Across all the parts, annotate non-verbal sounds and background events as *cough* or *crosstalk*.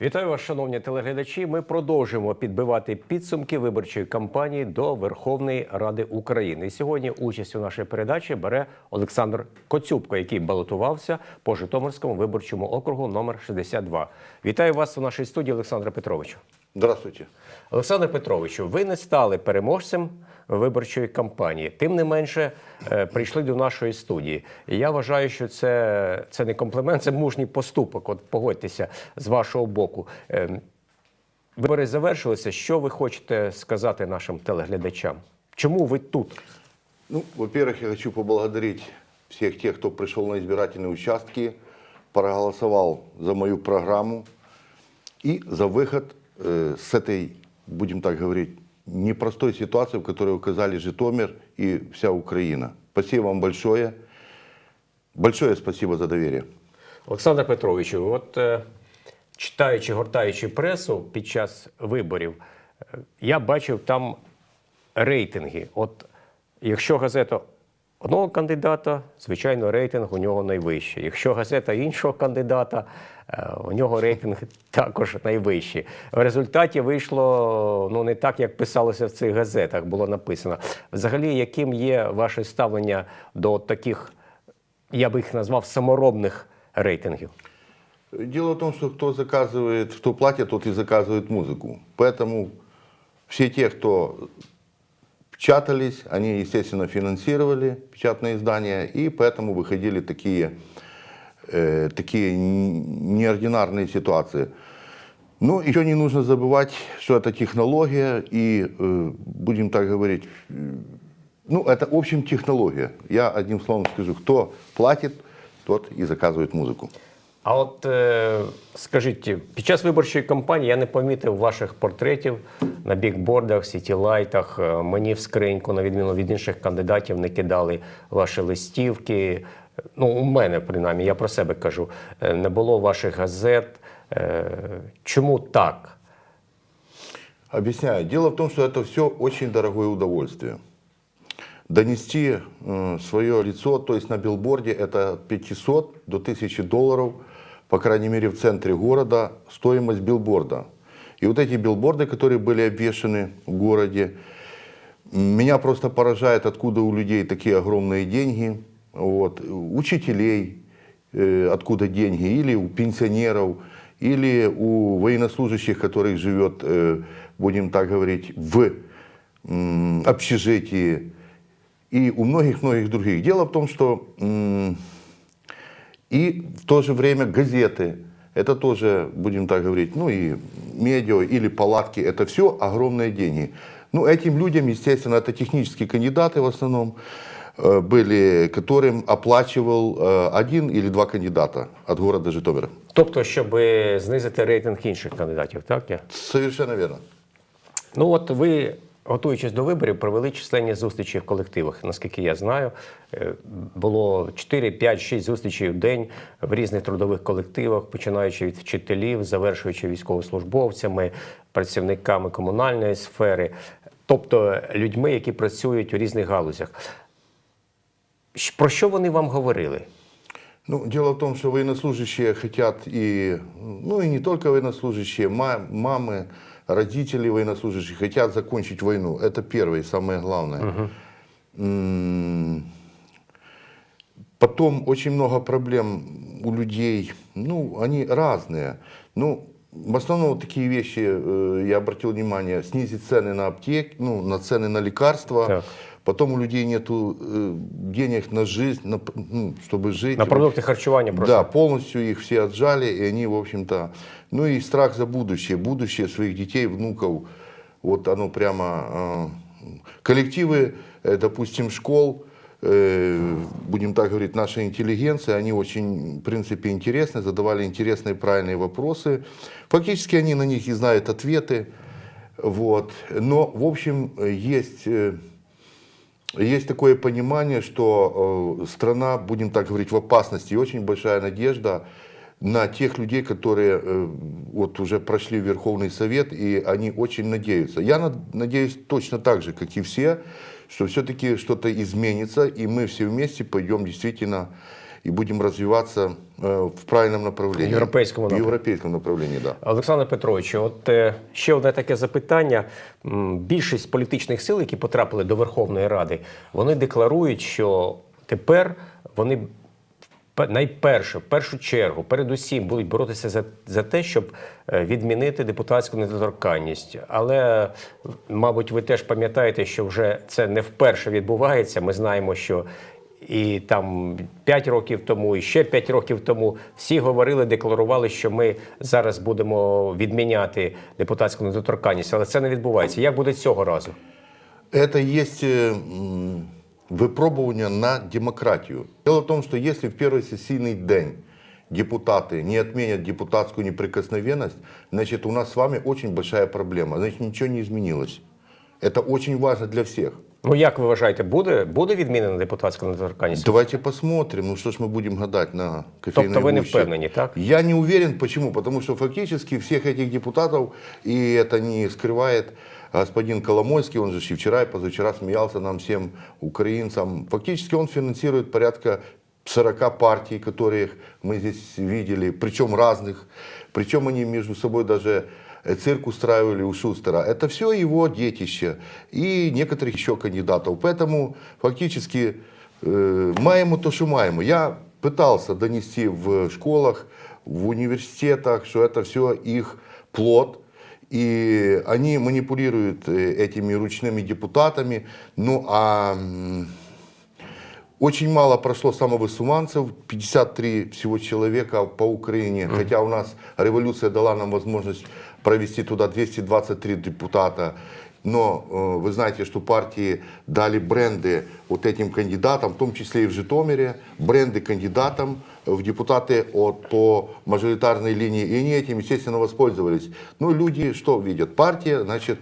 Вітаю вас, шановні телеглядачі. Ми продовжуємо підбивати підсумки виборчої кампанії до Верховної Ради України. І сьогодні участь у нашій передачі бере Олександр Коцюбко, який балотувався по Житомирському виборчому округу номер 62. Вітаю вас у нашій студії, Олександре Петровичу. Здравствуйте. Олександр Петровичу, ви не стали переможцем виборчої кампанії. Тим не менше, е, прийшли до нашої студії. І я вважаю, що це, це не комплімент, це мужній поступок. От погодьтеся з вашого боку. Е, Вибори завершилися. Що ви хочете сказати нашим телеглядачам? Чому ви тут? Ну, во-первых, я хочу поблагодарить всех тех, кто пришел на избирательные участки, проголосовал за мою программу и за выход э, с этой, будем так говорить, непростой ситуации, в которой указали Житомир и вся Украина. Спасибо вам большое. Большое спасибо за доверие. Олександр Петровичу, от е, читаючи, гортаючи пресу під час виборів, е, я бачив там рейтинги. От якщо газета одного кандидата, звичайно, рейтинг у нього найвищий. Якщо газета іншого кандидата, е, у нього рейтинг *laughs* також найвищий. В результаті вийшло ну не так, як писалося в цих газетах, було написано. Взагалі, яким є ваше ставлення до таких, я би їх назвав саморобних рейтингів? Дело в том, что кто заказывает, кто платит, тот и заказывает музыку. Поэтому все те, кто печатались, они, естественно, финансировали печатные издания, и поэтому выходили такие, э, такие н- неординарные ситуации. Ну, еще не нужно забывать, что это технология, и, э, будем так говорить, э, ну, это, в общем, технология. Я одним словом скажу, кто платит, тот и заказывает музыку. А от е, скажіть, під час виборчої кампанії я не помітив ваших портретів на бікбордах, сітілайтах. Е, Мені в скриньку, на відміну від інших кандидатів, не кидали ваші листівки. Ну, у мене, принаймні, я про себе кажу, е, не було ваших газет. Е, Чому так? Объясняю. Дело в том, что это все очень дорогое удовольствие. Донести э, свое лицо, то есть на билборде, это от 500 до 1000 долларов, по крайней мере в центре города, стоимость билборда. И вот эти билборды, которые были обвешаны в городе, меня просто поражает, откуда у людей такие огромные деньги. Вот. Учителей, э, откуда деньги, или у пенсионеров, или у военнослужащих, которых живет, э, будем так говорить, в общежитии, и у многих-многих других. Дело в том, что и в то же время газеты, это тоже, будем так говорить, ну и медиа или палатки, это все огромные деньги. Ну, этим людям, естественно, это технические кандидаты в основном, э, были, которым оплачивал э, один или два кандидата от города Житомира. Тобто, щоб знизити рейтинг інших кандидатів, так? Я? Совершенно верно. Ну от ви, готуючись до виборів, провели численні зустрічі в колективах. Наскільки я знаю, Е, було 4, 5, 6 зустрічей в день в різних трудових колективах, починаючи від вчителів, завершуючи військовослужбовцями, працівниками комунальної сфери, тобто людьми, які працюють у різних галузях. Про що вони вам говорили? Ну, дело в том, что военнослужащие хотят и, ну и не только военнослужащие, ма- мамы, родители военнослужащих хотят закончить войну. Это первое и самое главное. М, Потом очень много проблем у людей, ну, они разные. Ну, в основном вот такие вещи, э, я обратил внимание, снизить цены на аптеки, ну, на цены на лекарства. Так. Потом у людей нету э, денег на жизнь, на, ну, чтобы жить. На продукти харчування просто. Да, полностью их все отжали, и они, в общем-то, ну и страх за будущее, будущее своих детей, внуков, вот оно прямо, э, коллективы, э, допустим, школ, э, будем так говорить, нашей интеллигенции, они очень, в принципе, интересны, задавали интересные, правильные вопросы. Фактически они на них и знают ответы, вот. Но, в общем, есть... э, есть такое понимание, что э, страна, будем так говорить, в опасности. И очень большая надежда на тех людей, которые э, вот уже прошли Верховный Совет, и они очень надеются. Я над- надеюсь точно так же, как и все, что все-таки что-то изменится, и мы все вместе пойдем действительно и будем развиваться э, в правильном направлении. В европейском В направлении. европейском направлении, да. Олександр Петрович, от е, ще одне таке запитання. Більшість політичних сил, які потрапили до Верховної Ради, вони декларують, що тепер вони найперше, в першу чергу, передусім будуть боротися за, за те, щоб е, відмінити депутатську недоторканність. Але, мабуть, ви теж пам'ятаєте, що вже це не вперше відбувається. Ми знаємо, що і там 5 років тому, і ще 5 років тому всі говорили, декларували, що ми зараз будемо відміняти депутатську недоторканність, але це не відбувається. Як буде цього разу? Это есть э, м, выпробование на демократию. Дело в том, что если в первый сессийный день депутаты не отменят депутатскую неприкосновенность, значит у нас с вами очень большая проблема. Значит ничего не изменилось. Это очень важно для всех. Ну як ви вважаєте, буде, буде відмінена депутатська недоторканність? Давайте посмотрим, ну что ж мы будем гадать на кофейной Тобто ви не гуще. впевнені, так? Я не уверен, почему. Потому что фактически всех этих депутатов, и это не скрывает господин Коломойский, он же ж и вчера, и позавчера смеялся нам всем украинцам. Фактически он финансирует порядка 40 партий, которых мы здесь видели, причем разных. Причем они между собой даже э, цирк устраивали у Шустера. Это все его детище и некоторых еще кандидатов. Поэтому фактически э, то, что маємо. Я пытался донести в школах, в университетах, что это все их плод. И они манипулируют э, этими ручными депутатами. Ну а очень мало прошло самовысуванцев, 53 всего человека по Украине, хотя у нас революция дала нам возможность провести туда 223 депутата. Но э, вы знаете, что партии дали бренды вот этим кандидатам, в том числе и в Житомире, бренды кандидатам в депутаты от, по мажоритарной линии, и они этим, естественно, воспользовались. Ну, люди что видят? Партия, значит,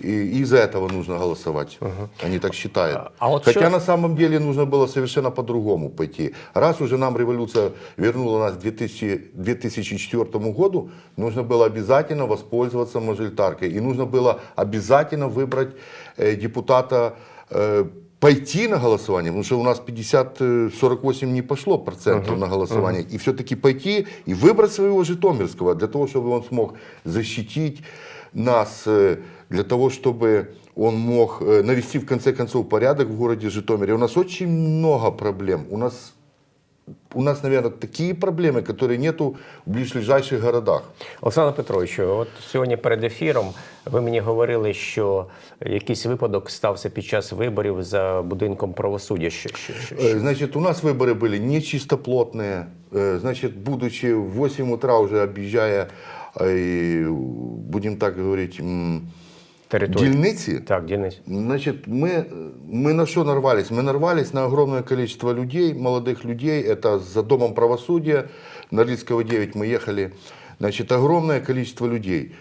и из-за этого нужно голосовать. Они так считают. А вот Хотя что- на самом деле нужно было совершенно по-другому пойти. Раз уже нам революция вернула нас к 2000 2004 году, нужно было обязательно воспользоваться мажоритаркой. И нужно было обязательно выбрать э, депутата, э, пойти на голосование, потому что у нас 50, э, 48 не пошло процентов на голосование. И все-таки пойти и выбрать своего Житомирского, для того, чтобы он смог защитить нас, э, для того, чтобы он мог э, навести в конце концов порядок в городе Житомире. У нас очень много проблем. У нас, у нас, наверное, такие проблемы, которые нету в ближайших городах. Олександр Петрович, от сьогодні перед ефіром ви мені говорили, що якийсь випадок стався під час виборів за будинком правосуддя. Що, що, що, що? Э, Значит, у нас выборы были не чистоплотные. Э, Значит, будучи в 8 утра уже объезжая, э, будем так говорить, м, Територію. дельницы, Так, Денис. Значит, мы, мы на что нарвались? Мы нарвались на огромное количество людей, молодых людей. Это за Домом правосудия, на Лидского 9 мы ехали. Значит, огромное количество людей.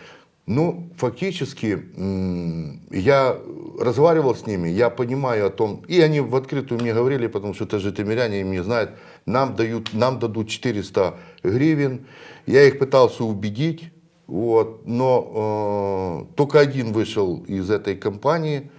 Ну, фактически, м, я разговаривал с ними, я понимаю о том, и они в открытую мне говорили, потому что это житомиряне, и мне знают, нам, дают, нам дадут 400 гривен. Я их пытался убедить, вот, но э, только один вышел из этой компании,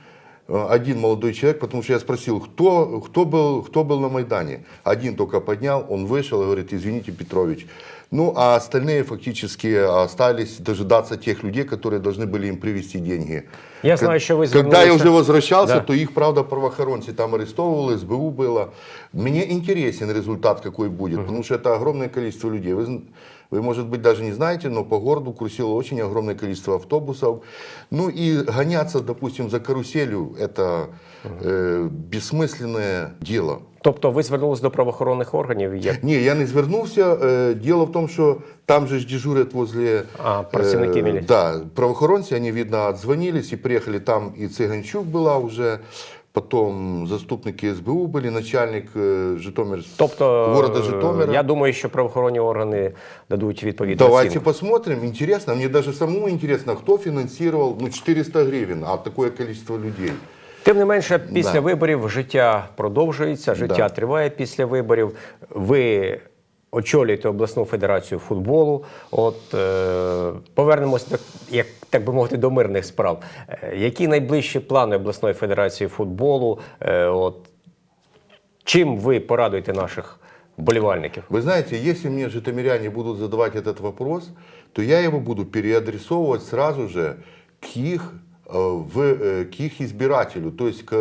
э, один молодой человек, потому что я спросил, кто, кто, был, кто был на Майдане. Один только поднял, он вышел и говорит, извините, Петрович. Ну, а остальные фактически остались дожидаться тех людей, которые должны были им привезти деньги. Я знаю, що ви Когда я звернулися- уже возвращался, Да. то их, правда, правоохоронцы там арестовывало, СБУ было. Мне интересен результат, какой будет, потому что это огромное количество людей. Вы, зн- вы, может быть, даже не знаете, но по городу курсило очень огромное количество автобусов. Ну и гоняться, допустим, за каруселью, это э, бессмысленное дело. Тобто ви звернулися до правоохоронних органів? Як... Ні, я не звернувся. Е, Діло в тому, що там же ж дежурять возле... А, працівники е, міліції. Да, правоохоронці, вони, видно, отзвонились и приехали. Там и Цыганчук была уже, потом заступники СБУ были, начальник е, Житомир... Тобто, города е, Житомира. я думаю, що правоохоронні органи дадуть відповідну Давайте оцінку. посмотрим. Интересно, мне даже самому интересно, кто финансировал ну, 400 гривен, а такое количество людей. Тим не менше, після Да. виборів життя продовжується, життя Да. триває після виборів. Ви очолюєте обласну федерацію футболу. От е, повернемось до як так би мовити до мирних справ. Е, які найближчі плани обласної федерації футболу? Е, от чим ви порадуєте наших болівальників? Вы знаете, если мне житомиряне будут задавать этот вопрос, то я его буду переадресовывать сразу же к их, э, в, к их избирателю, то есть к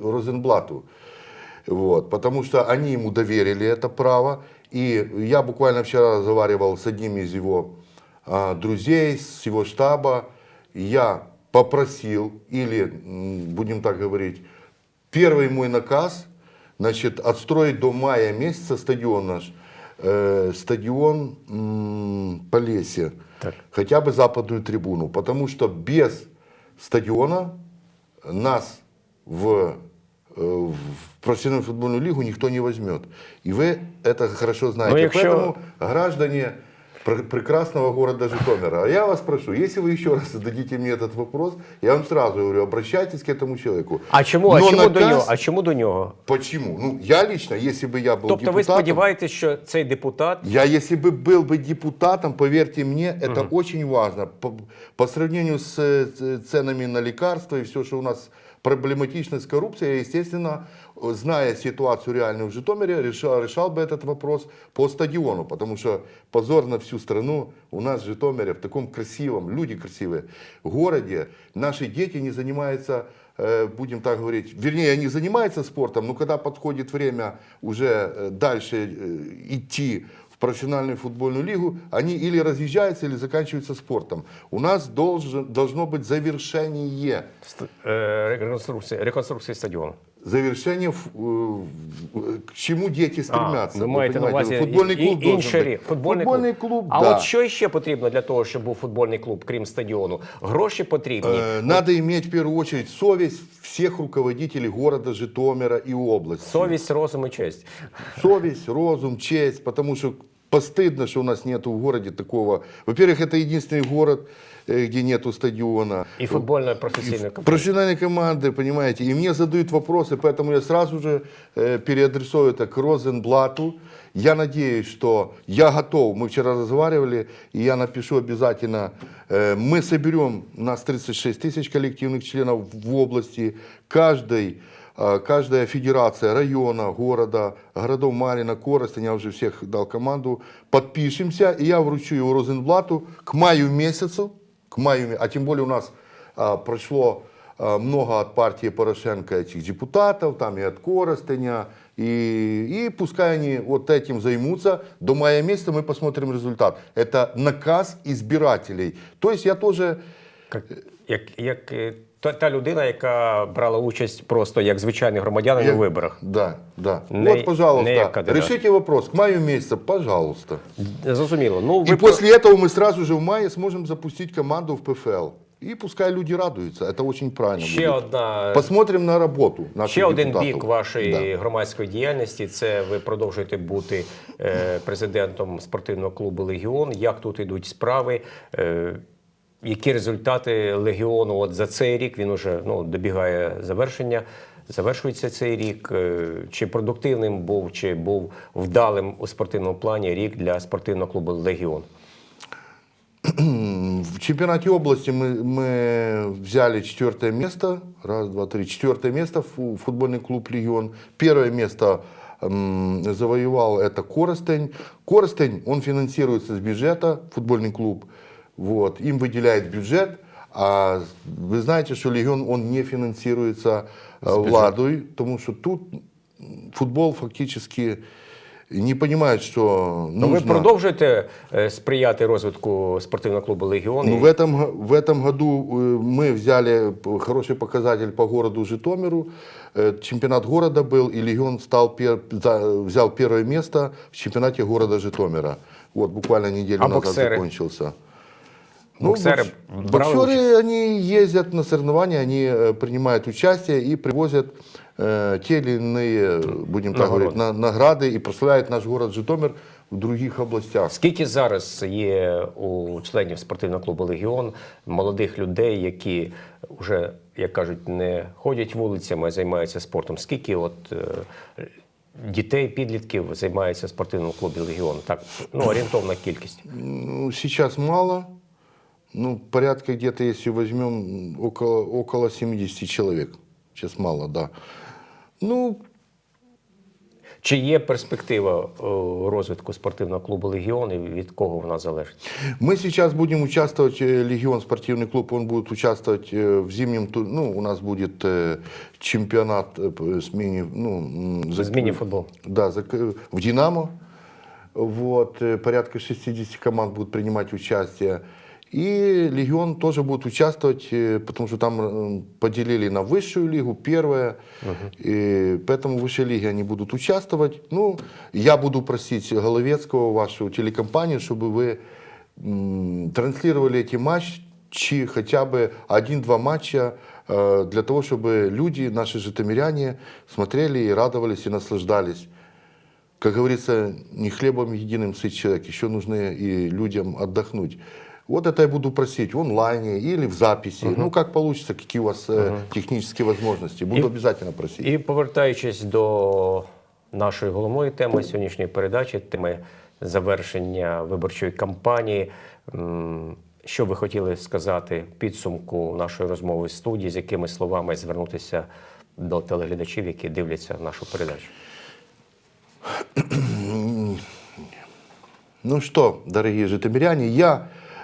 Розенблату. Вот, потому что они ему доверили это право. И я буквально вчера разговаривал с одним из его а, друзей, с его штаба. Я попросил, или, будем так говорить, первый мой наказ, значит, отстроить до мая месяца стадион наш, э, стадион м, Полесье, Так. хотя бы западную трибуну, потому что без стадиона нас в, э, в профессиональную футбольную лигу никто не возьмет. И вы это хорошо знаете. Ну, якщо- Поэтому, граждане пр- прекрасного города Житомира, а я вас прошу, если вы еще раз зададите мне этот вопрос, я вам сразу говорю, обращайтесь к этому человеку. А чому, а Но чому до наказ- нього? А чому до нього? Почему? Ну, я лично, если бы я был Тобто ви депутатом, сподіваєтесь, що цей депутат я, если бы был бы депутатом, поверьте мне, это очень важно. По, по сравнению с э, ценами на лекарства и все, что у нас проблематично с коррупцией, я, естественно, зная ситуацию реальную в Житомире, решал, решал бы этот вопрос по стадиону, потому что позор на всю страну у нас в Житомире, в таком красивом, люди красивые, городе, наши дети не занимаются э, будем так говорить, вернее, они занимаются спортом, но когда подходит время уже э, дальше э, идти профессиональную футбольную лигу, они или разъезжаются, или заканчиваются спортом. У нас должен, должно быть завершение. ст- реконструкция, реконструкції, реконструкції стадіону. Завершение, в- э, в- к чему дети стремятся. ви Вы маєте на понимаете, увазі футбольный і- клуб і- должен інший быть. рік. Футбольний, Футбольний клуб. клуб, а да. от що ще потрібно для того, щоб був футбольний клуб, крім стадіону? Гроші потрібні. Э, Надо иметь в первую очередь совесть всех руководителей города Житомира и области. Совість, розум і честь. совесть, розум, честь, потому что постыдно, что у нас нету в городе такого. Во-первых, это единственный город, э, где нету стадиона. І футбольної професійної компанії. Профессиональные команды, понимаете, и мне задают вопросы, поэтому я сразу же э, переадресую это к Розенблату. Я надеюсь, что я готов, мы вчера разговаривали, и я напишу обязательно, э, мы соберем, у нас 36 тысяч коллективных членов в области, каждый а, Каждая федерация района, города, городов Марина, Коростень, я уже всех дал команду, подпишемся, и я вручу его Розенблату к маю месяцу, к маю, ме- а тем более у нас а, прошло а, много от партии Порошенко этих депутатов, там и от Коростеня, и, и пускай они вот этим займутся, до мая месяца мы посмотрим результат. Это наказ избирателей. То есть я тоже Як, як, як е, та, та людина, яка брала участь просто як звичайний громадянин Я- у виборах. Да, да. Не- вот, пожалуйста, не як кандидат. решите вопрос к маю месяца, пожалуйста. Зрозуміло. Ну, И ви после этого мы сразу же в мае сможем запустить команду в ПФЛ. И пускай люди радуются. Это очень правильно ще будет. одна Посмотрим на работу наших Ще один депутатов. бік вашої Да. громадської діяльності це ви продовжуєте бути е, президентом спортивного клубу Легіон. Як тут ідуть справи? Е, які результати Легіону от за цей рік? Він уже ну, добігає завершення. Завершується цей рік. Е, Чи продуктивним був, чи був вдалим у спортивному плані рік для спортивного клубу Легіон? В чемпионате области мы, мы взяли четвертое место. Раз, два, три. Четвертое место фу- футбольный клуб «Легион». Первое место м, завоевал это Коростень. Коростень, он финансируется с бюджета, футбольный клуб. Вот, им выделяет бюджет. А вы знаете, что «Легион» он не финансируется э, владой, потому что тут футбол фактически не понимает, что Ну, ви нужно... продовжуєте е, сприяти розвитку спортивного клубу Легіон? Ну, І- в, этом, г- в этом году э, мы взяли п- хороший показатель по городу Житомиру. Э, Чемпионат города был, и Легион стал пер- за- взял первое место в чемпионате города Житомира. Вот буквально неделю А назад боксеры? закончился. Боксеры бокс- брали боксеры, они ездят на соревнования, они э, принимают участие и привозят э, те или иные, будем так Нагороды. говорить, на- награды и прославляют наш город Житомир в других областях. Скільки зараз є у членів спортивного клубу Легіон молодих людей, які вже, як кажуть, не ходять вулицями, а займаються спортом? Скільки от е, дітей, підлітків займаються в спортивному клубі Легіон? Так, ну орієнтовна кількість. Ну, сейчас мало. Ну, порядка где-то, если возьмем, около, около 70 человек. Сейчас мало, да. Ну, Чи є перспектива о, розвитку спортивного клубу Легіон і від кого вона залежить? Мы сейчас будем участвовать, э, Легион спортивный клуб, он будет участвовать э, в зимнем, ту- ну, у нас будет э, чемпионат э, п- с мини, ну, м, З міні-футбол. Да, зак- в Динамо. Вот, э, порядка 60 команд будут принимать участие. И Легион тоже будет участвовать, э, потому что там э, поделили на высшую лигу, первая. И поэтому в высшей лиге они будут участвовать. Ну, я буду просить Головецкого, вашу телекомпанию, чтобы вы м, транслировали эти матчи, хотя бы один-два матча, э, для того, чтобы люди, наши житомиряне, смотрели и радовались, и наслаждались. Как говорится, не хлебом единым сыт человек, еще нужно и людям отдохнуть. Вот это я буду просить в онлайне или в записи. Ну, как получится, какие у вас э, технические возможности. Буду И- обязательно просить. І повертаючись до нашої головної теми сьогоднішньої передачі, теми завершення виборчої кампанії. м, Що ви хотіли сказати в підсумку нашої розмови в студії, з якими словами звернутися до телеглядачів, які дивляться нашу передачу? Ну что, дорогие житомиряне, я э,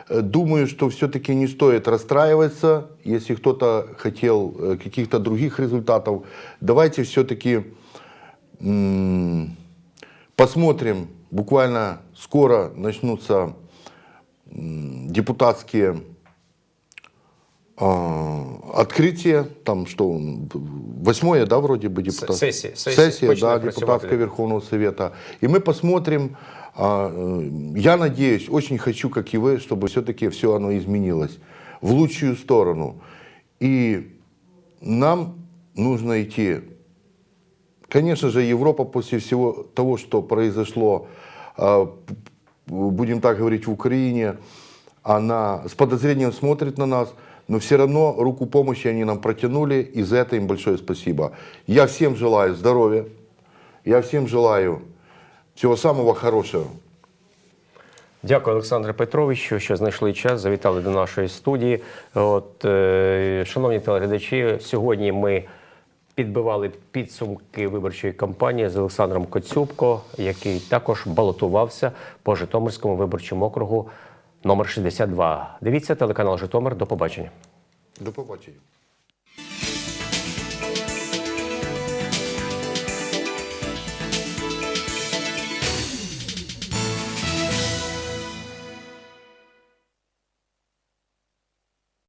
думаю, что все-таки не стоит расстраиваться, если кто-то хотел э, каких-то других результатов. Давайте все-таки посмотрим, буквально скоро начнутся депутатские а, открытия, там что, восьмое, да, вроде бы депутат? сессия, сессия. Сессия, да, депутатская Верховного Совета. И мы посмотрим, а, э, я надеюсь, очень хочу, как и вы, чтобы все-таки все оно изменилось в лучшую сторону. И нам нужно идти Конечно же, Европа после всего того, что произошло, а, будем так говорить, в Украине, она с подозрением смотрит на нас, но все равно руку помощи они нам протянули, и за это им большое спасибо. Я всем желаю здоровья, я всем желаю всего самого хорошего. Дякую, Олександре Петровичу, що знайшли час, завітали до нашої студії. От, е, шановні телеглядачі, сьогодні ми підбивали підсумки виборчої кампанії з Олександром Коцюбко, який також балотувався по Житомирському виборчому округу номер 62. Дивіться телеканал Житомир. До побачення. До побачення.